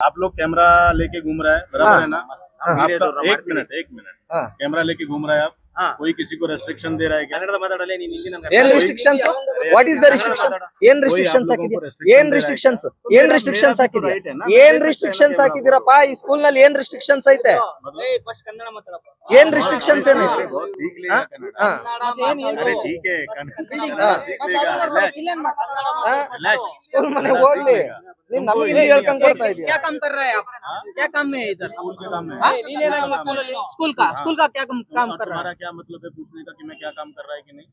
आप लोग कैमरा लेके घूम रहा है बराबर है ना आपका एक मिनट एक मिनट हाँ। कैमरा लेके घूम रहा है आप हाँ। कोई किसी को रेस्ट्रिक्शन दे रहा है क्या ಕನ್ನಡದ ಮಾತಾಡಲೇ ನೀನ್ ಹಿಂದಿ ನಮ್ಗೆ ಏನ್ restrictions what is the restriction ಏನ್ ರಿಸ್ಟ್ರಿಕ್ಷನ್ಸ್ ಹಾಕಿದ್ಯಾ ಏನ್ ರಿಸ್ಟ್ರಿಕ್ಷನ್ಸ್ ಏನ್ ರಿಸ್ಟ್ರಿಕ್ಷನ್ಸ್ ಹಾಕಿದ್ಯಾ ಏನ್ ರಿಸ್ಟ್ರಿಕ್ಷನ್ಸ್ ಹಾಕಿದಿರಪ್ಪ ಈ ಸ್ಕೂಲ್ ನಲ್ಲಿ ಏನ್ ರಿಸ್ಟ್ರಿಕ್ಷನ್ಸ್ ಐತೆ ಫಸ್ಟ್ ಕನ್ನಡ ಮಾತಾಡಪ್ಪ ಏನ್ ರಿಸ್ಟ್ರಿಕ್ಷನ್ಸ್ ಏನೈತೆ वो सीख लेगा कन्नड़ ಹಾ अरे ठीक है कन्नड़ सीख लेगा रिलैक्स ಸ್ಕೂಲ್ ಮನೆ ಹೋಗ್ಲಿ ನೀನ್ ನಮ್ಗೆ ಇಲ್ಲಿ ಹೇಳ್ಕೊಂಡ್ ಕೊಡ್ತಾ ಇದೀಯ क्या काम कर रहा है आप क्या काम है इधर स्कूल के काम है हाँ? स्कूल का स्कूल का क्या काम काम कर रहा तुम्हारा क्या मतलब है पूछने का कि मैं क्या काम कर रहा है कि नहीं?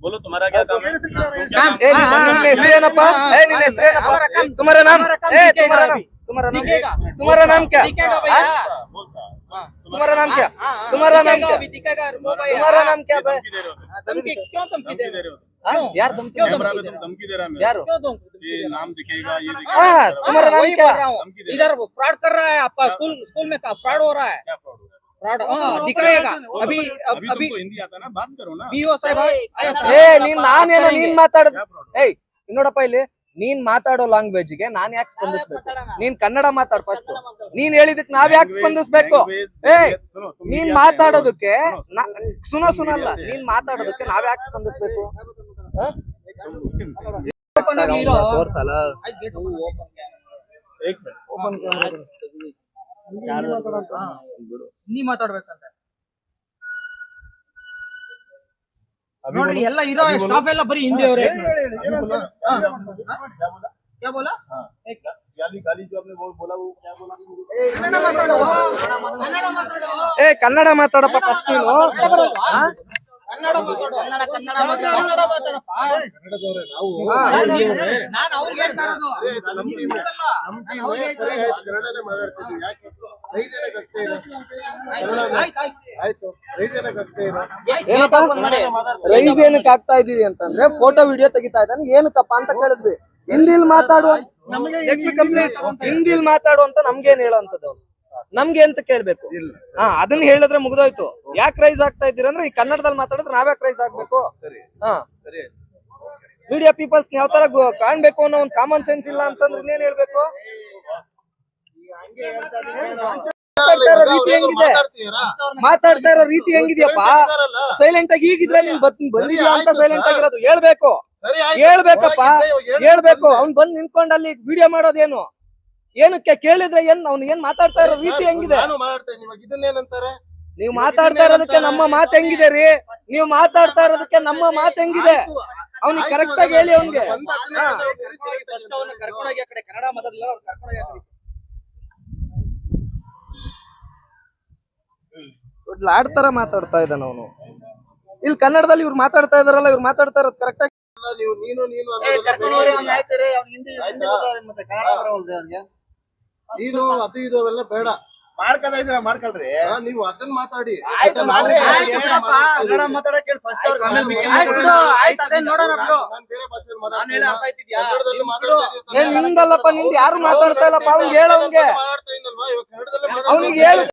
बोलो। तुम्हारा क्या काम है? तुम्हारा नाम? तुम्हारा नाम? तुम्हारा नाम क्या? तुम्हारा नाम क्या? तुम्हारा नाम क्या? तुम्हारा नाम क्या? क्यों तुम दे रहे हो? यार तुम क्यों कैमरा में तुम धमकी दे रहा है मेरे यार क्यों तुम को। ये नाम दिखेगा ये हाँ दिखेगा तुम्हारा नाम वही क्या बोल रहा हूँ धमकी दे इधर फ्रॉड कर रहा है आपका स्कूल स्कूल में फ्रॉड हो रहा है क्या fraud हो रहा है? फ्रॉड हाँ दिखाएगा अभी अब- अभी अभी तुमको हिंदी आता ना बात करो ना बीओ साहब आया था। ಏ ನೀನ್ ನಾನೇನೋ ನೀನ್ ಮಾತಾಡ क्या fraud? ಏಯ್ ನೋಡಪ್ಪ ಇಲ್ಲಿ ನೀನ್ ಮಾತಾಡೋ ಲ್ಯಾಂಗ್ವೇಜ್ ಗೆ ನಾನ್ ಯಾಕೆ ಸ್ಪಂದಿಸ್ಬೇಕು ನೀನ್ ಕನ್ನಡ ಮಾತಾಡ್ ಫಸ್ಟ್ ನೀನ್ ಹೇಳಿದಕ್ ನಾವ್ ಯಾಕೆ Language- ಸ್ಪಂದಿಸ್ಬೇಕು language ಏ barrier- ಸುನು, तुम ನೀನ್ media से ಮಾತಾಡೋದಕ್ಕೆ हो, सुनो, ನಾ- ಸುನೋ ಸುನಲ್ಲ ನೀನ್ ಮಾತಾಡೋದಕ್ಕೆ ನಾವ್ ಯಾಕೆ ಸ್ಪಂದಿಸ್ಬೇಕು ಹ? Open ಆಗಿ ಇರೋ. ತೋರ್ಸಲ್ಲ ಆಯ್ತು, gate open किया. एक मिनट ಓಪನ್ ಹಿಂದಿ ಮಾತಾಡ್ಬೇಕಂತ अभी ನೋಡಿ बोलो। ಎಲ್ಲ ಇರೋ ಸ್ಟಾಫ್ ಎಲ್ಲ ಬರೀ ಹಿಂದಿ ಅವರೇ क्या बोला हाँ। गाली गाली जो आपने वो बोला वो क्या बोला ಕನ್ನಡ ಮಾತಾಡೋ ಕನ್ನಡ ಮಾತಾಡೋ ಏ ಕನ್ನಡ ಮಾತಾಡಪ್ಪ ಫಸ್ಟ್ ನೀನು ಕನ್ನಡನೇ ಮಾತಾಡ್ತಿದ್ವಿ ಯಾಕೆ? ಇಲ್ಲ ಆಯ್ತು, ಇಲ್ಲ ಏನಪ್ಪ? ರೈಸ್ ಏನಕ್ಕೆ ಆಗ್ತಾ ಇದೀವಿ ಅಂತಂದ್ರೆ ಫೋಟೋ ವಿಡಿಯೋ ತೆಗಿತಾ ಇದ್ದಾನೆ. ಏನಕ್ಕಪ್ಪ ಅಂತ ಕೇಳಿದ್ವಿ. ಹಿಂದಿಲ್ ಮಾತಾಡುವ ಹಿಂದಿಲ್ ಮಾತಾಡು ಅಂತ. ನಮ್ಗೇನ್ ಹೇಳೋಂಥದ್ದು ಅವ್ನು. ನಮ್ಗೆ ಅಂತ ಕೇಳ್ಬೇಕು. ಹಾ ಅದನ್ನ ಹೇಳಿದ್ರೆ ಮುಗ್ದೋಯ್ತು. ಯಾಕೆ ರೈಸ್ ಆಗ್ತಾ ಇದ್ದೀರಾ ಅಂದ್ರೆ ಈ ಕನ್ನಡದಲ್ಲಿ ಮಾತಾಡಿದ್ರೆ ನಾವ್ಯಾಕೆ ರೈಸ್ ಆಗ್ಬೇಕು? ಸರಿ. ಹಾ. ಸರಿ. ಮೀಡಿಯಾ ಪೀಪಲ್ಸ್ ಯಾವ ತರ ಕಾಣ್ಬೇಕು ಅನ್ನೋ ಒಂದು ಕಾಮನ್ ಸೆನ್ಸ್ ಇಲ್ಲ ಅಂತಂದ್ರೆ ಇನ್ನೇನ್ ಹೇಳ್ಬೇಕು? ಮಾತಾಡ್ತಾ ಇರೋ ರೀತಿ ಹೆಂಗಿದೆ? ಮಾತಾಡ್ತಾ ಇರೋ ರೀತಿ ಹೆಂಗಿದ್ಯಪ್ಪ? ಸೈಲೆಂಟ್ ಆಗಿ ಈಗಿದ್ರೆ ನೀನ್ ಬಂದಿದ್ಯಾ ಅಂತ ಸೈಲೆಂಟ್ ಆಗಿರೋದು ಹೇಳ್ಬೇಕು. ಹೇಳ್ಬೇಕಪ್ಪ. ಹೇಳ್ಬೇಕು. ಅವ್ನ್ ಬಂದ್ ನಿಂತ್ಕೊಂಡ್ ಅಲ್ಲಿ ವಿಡಿಯೋ ಮಾಡೋದೇನು? ಏನಕ್ಕೆ ಕೇಳಿದ್ರೆ ಏನ್ ಅವ್ನು ಏನ್ ಮಾತಾಡ್ತಾ ಇರೋ ರೀತಿ ಹೆಂಗಿದೆ? ನಾನು ಮಾತಾಡ್ತೇನೆ. ಇವಾಗ ಇದನ್ನೇನಂತಾರೆ? ನೀವು ಮಾತಾಡ್ತಾ ಇರೋದಕ್ಕೆ ನಮ್ಮ ಮಾತು ಹೆಂಗಿದೆ ರೀ? ನೀವು ಮಾತಾಡ್ತಾ ಇರೋದಕ್ಕೆ ನಮ್ಮ ಮಾತು ಹೆಂಗಿದೆ? ಅವ್ನಿಗೆ ಕರೆಕ್ಟ್ ಆಗಿ ಹೇಳಿ ಅವ್ನಿಗೆ. ಆಡ್ತರ ಮಾತಾಡ್ತಾ ಇದ್ದಾನ ಅವನು. ಇಲ್ಲಿ ಕನ್ನಡದಲ್ಲಿ ಇವ್ರು ಮಾತಾಡ್ತಾ ಇದಾರಲ್ಲ ಇವ್ರು ಮಾತಾಡ್ತಾ ಇರೋದು ಕರೆಕ್ಟ್ ಆಗಿ ನೀವು ನೀನು ನೀನು ನೀನು ಅದು ಇದು ಅವೆಲ್ಲ ಬೇಡ. ಮಾಡ್ಕದ ಇದ್ರ ಮಾಡ್ಕೊಳ್ರಿ ನೀವು ಅದನ್ನ ಮಾತಾಡಿ. ಆಯ್ತು, ಮತ್ತೆ ನಾನು ಮಾಡ್ರಿ, ಬೇರೆ ಆಯ್ತು, ಕನ್ನಡ ಹೇಳಪ್ಪ, ಮಾತಾಡ್ತೀನಿ. ಕನ್ನಡ ಮಾತಾಡಕ್ಕೆ ಹೇಳು first ಅವ್ರಿಗೆ, ಆಮೇಲೆ ಆಯ್ತು, ಆಯ್ತು, ಮಾತಾಡೋಣ. ಆಯ್ತು, ಅದೇ ನೋಡೋಣ ಬಿಡು. ನಾನು ಬೇರೆ ಭಾಷೆಯಲ್ಲಿ ನಾನು ಮಾತಾಡ್ತೀನಿ. ಹೇಳಿ ಅರ್ಥ ಆಯ್ತಿದ್ಯಾ? ಕನ್ನಡದಲ್ಲಿ ಮಾತಾಡ್ತಾ ಬಿಡು. ಇದ್ದೀನಿ. ಏನ್ ನಿಂದಲ್ಲಪ್ಪ ನಿಂದ ಯಾರು ಮಾತಾಡ್ತಾ ಇಲ್ಲಪ್ಪ ಅವ್ನಿಗೆ ಹೇಳ ಅವ್ನಿಗೆ ಮಾತಾಡ್ತಾ ಇಲ್ಲಲ್ವಾ ಇವಾಗ ಕನ್ನಡದಲ್ಲೇ ಅವ್ನಿಗೆ ಮಾತಾಡ್ತಾ ಹೇಳು.